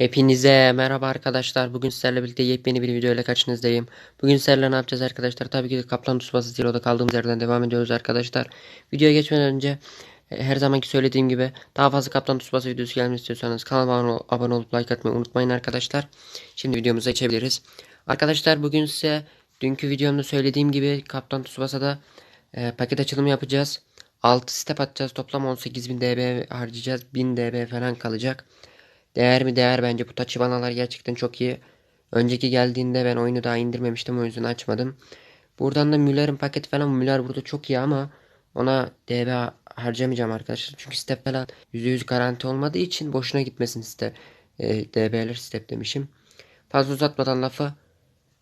Hepinize merhaba arkadaşlar. Bugün sizlerle birlikte yepyeni bir video ile karşınızdayım. Bugün sizlerle ne yapacağız arkadaşlar? Tabii ki Kaplan Tsubasa Zero'da kaldığımız yerden devam ediyoruz arkadaşlar. Videoya geçmeden önce e, her zamanki söylediğim gibi daha fazla Kaplan Tsubasa videosu gelmesini istiyorsanız kanalıma abone, olup like atmayı unutmayın arkadaşlar. Şimdi videomuza geçebiliriz. Arkadaşlar bugün size dünkü videomda söylediğim gibi Kaplan Tsubasa'da e, paket açılımı yapacağız. 6 step atacağız. Toplam 18.000 DB harcayacağız. 1000 DB falan kalacak. Değer mi değer bence bu Tachibanalar gerçekten çok iyi. Önceki geldiğinde ben oyunu daha indirmemiştim o yüzden açmadım. Buradan da Müller'in paketi falan Müller burada çok iyi ama ona DB harcamayacağım arkadaşlar. Çünkü step falan %100 garanti olmadığı için boşuna gitmesin step. E, DB'ler step demişim. Fazla uzatmadan lafı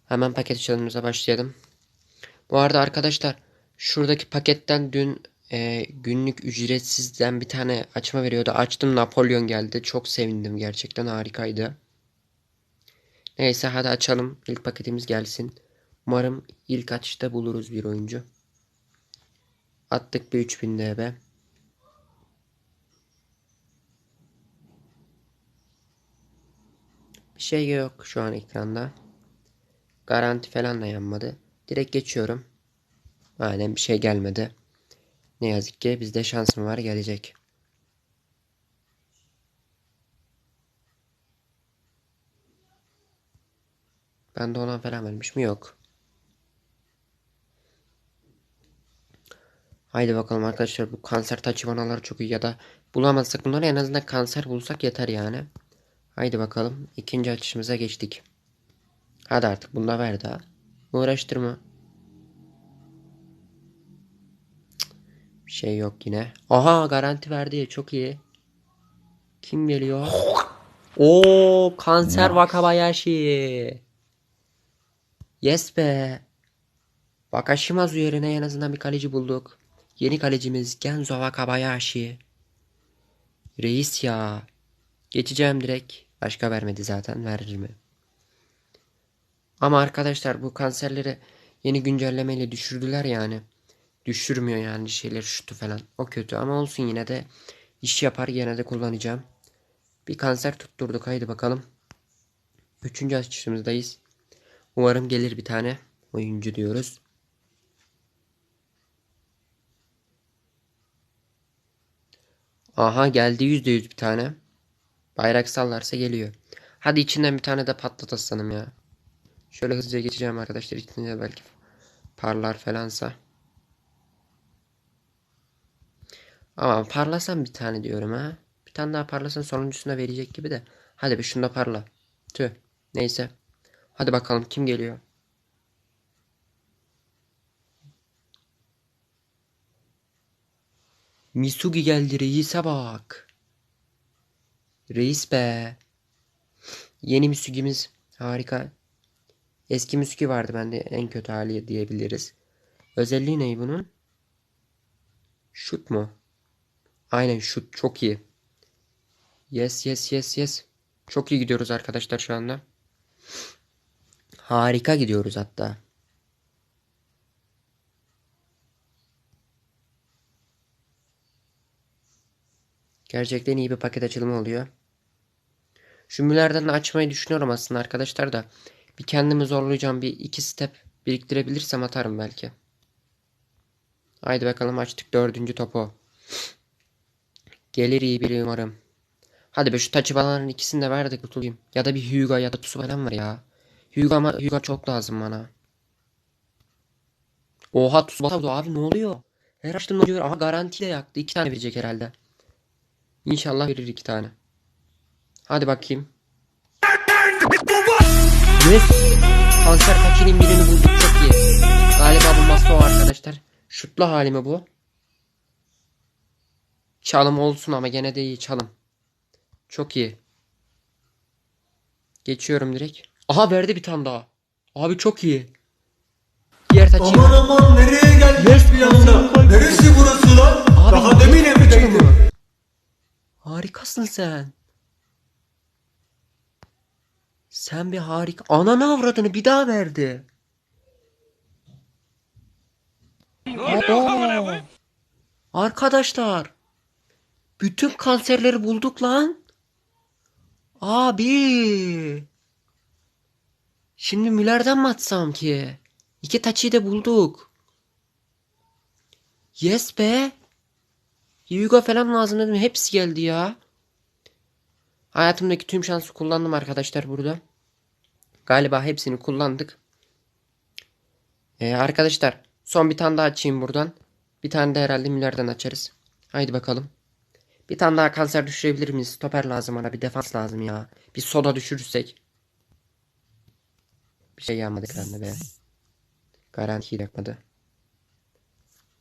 hemen paket açılımımıza başlayalım. Bu arada arkadaşlar şuradaki paketten dün e, günlük ücretsizden bir tane açma veriyordu. Açtım Napolyon geldi. Çok sevindim gerçekten harikaydı. Neyse hadi açalım. İlk paketimiz gelsin. Umarım ilk açışta buluruz bir oyuncu. Attık bir 3000 DB. Bir şey yok şu an ekranda. Garanti falan da yanmadı. Direkt geçiyorum. Aynen bir şey gelmedi. Ne yazık ki bizde şans mı var gelecek. Ben de ona falan vermiş mi? Yok. Haydi bakalım arkadaşlar bu kanser taçivanalar çok iyi ya da bulamazsak bunları en azından kanser bulsak yeter yani. Haydi bakalım ikinci açışımıza geçtik. Hadi artık bunda ver daha. Uğraştırma. Şey yok yine. Aha garanti verdi. Çok iyi. Kim geliyor? Oo kanser Wakabayashi. Yes be. Wakashimazu yerine en azından bir kaleci bulduk. Yeni kalecimiz Genzo Wakabayashi. Reis ya. Geçeceğim direkt. Başka vermedi zaten. Verir mi? Ama arkadaşlar bu kanserleri yeni güncellemeyle düşürdüler yani düşürmüyor yani şeyler şutu falan. O kötü ama olsun yine de iş yapar yine de kullanacağım. Bir kanser tutturduk haydi bakalım. Üçüncü açışımızdayız. Umarım gelir bir tane oyuncu diyoruz. Aha geldi yüzde yüz bir tane. Bayrak sallarsa geliyor. Hadi içinden bir tane de patlat aslanım ya. Şöyle hızlıca geçeceğim arkadaşlar. İçinde belki parlar falansa. Ama parlasan bir tane diyorum ha. Bir tane daha parlasan sonuncusuna verecek gibi de. Hadi bir şunda parla. Tüh. Neyse. Hadi bakalım kim geliyor. Misugi geldi reise bak. Reis be. Yeni Misugi'miz harika. Eski Misugi vardı bende en kötü hali diyebiliriz. Özelliği ne bunun? Şut mu? Aynen şut çok iyi. Yes yes yes yes. Çok iyi gidiyoruz arkadaşlar şu anda. Harika gidiyoruz hatta. Gerçekten iyi bir paket açılımı oluyor. Şu Müller'den açmayı düşünüyorum aslında arkadaşlar da. Bir kendimi zorlayacağım. Bir iki step biriktirebilirsem atarım belki. Haydi bakalım açtık dördüncü topu. Gelir iyi biri umarım. Hadi be şu Tachibana'nın ikisini de ver de kurtulayım. Ya da bir Hyuga ya da falan var ya. Hyuga ama Hyuga çok lazım bana. Oha Tsubasa abi ne oluyor? Her açtığımda diyor aha garanti de yaktı. İki tane verecek herhalde. İnşallah verir iki tane. Hadi bakayım. Yes. Kanser Tachi'nin birini bulduk çok iyi. Galiba bu masa o arkadaşlar. Şutlu halimi bu. Çalım olsun ama gene de iyi çalım. Çok iyi. Geçiyorum direkt. Aha verdi bir tane daha. Abi çok iyi. Diğer taçı. Aman aman nereye geldik Yes, bir anda? Neresi burası lan? Abi, Daha demin evdeydim. Harikasın sen. Sen bir harika. Ananı avradını bir daha verdi. Arkadaşlar. Bütün kanserleri bulduk lan. Abi. Şimdi Müller'den mi atsam ki? İki taçıyı da bulduk. Yes be. Hugo falan lazım dedim. Hepsi geldi ya. Hayatımdaki tüm şansı kullandım arkadaşlar burada. Galiba hepsini kullandık. Ee, arkadaşlar son bir tane daha açayım buradan. Bir tane de herhalde Müller'den açarız. Haydi bakalım. Bir tane daha kanser düşürebilir miyiz? Stoper lazım bana. Bir defans lazım ya. Bir soda düşürürsek. Bir şey yanmadı ekranda be. Garanti yakmadı.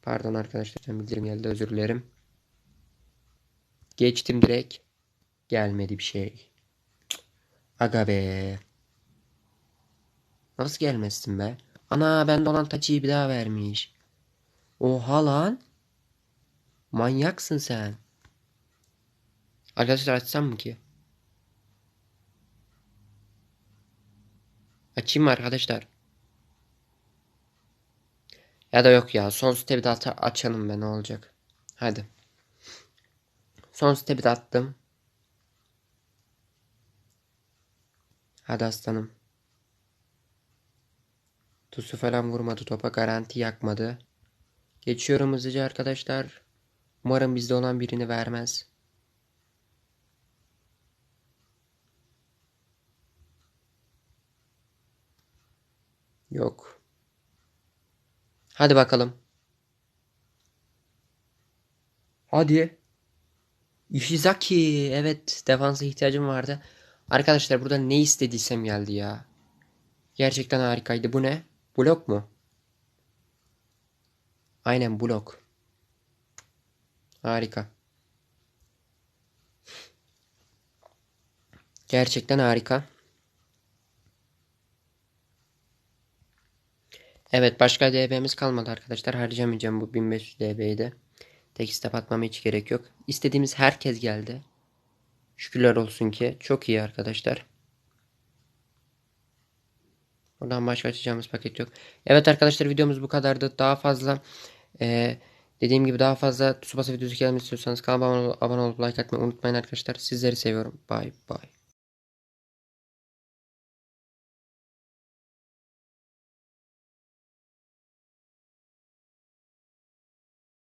Pardon arkadaşlar. Bildirim geldi. Özür dilerim. Geçtim direkt. Gelmedi bir şey. Aga be. Nasıl gelmezsin be? Ana bende olan taçıyı bir daha vermiş. Oha lan. Manyaksın sen. Arkadaşlar açsam mı ki? Açayım mı arkadaşlar? Ya da yok ya. Son step'i de ata- açalım be ne olacak. Hadi. Son step'i de attım. Hadi aslanım. Tusu falan vurmadı topa. Garanti yakmadı. Geçiyorum hızlıca arkadaşlar. Umarım bizde olan birini vermez. Yok. Hadi bakalım. Hadi. Ishizaki. Evet. Defansa ihtiyacım vardı. Arkadaşlar burada ne istediysem geldi ya. Gerçekten harikaydı. Bu ne? Blok mu? Aynen blok. Harika. Gerçekten harika. Evet başka DB'miz kalmadı arkadaşlar. Harcamayacağım bu 1500 DB'yi de. Tek step atmama hiç gerek yok. İstediğimiz herkes geldi. Şükürler olsun ki. Çok iyi arkadaşlar. Oradan başka açacağımız paket yok. Evet arkadaşlar videomuz bu kadardı. Daha fazla eee, dediğim gibi daha fazla Tsubasa videosu gelmesi istiyorsanız kanalıma abone olup like atmayı unutmayın arkadaşlar. Sizleri seviyorum. Bye bye.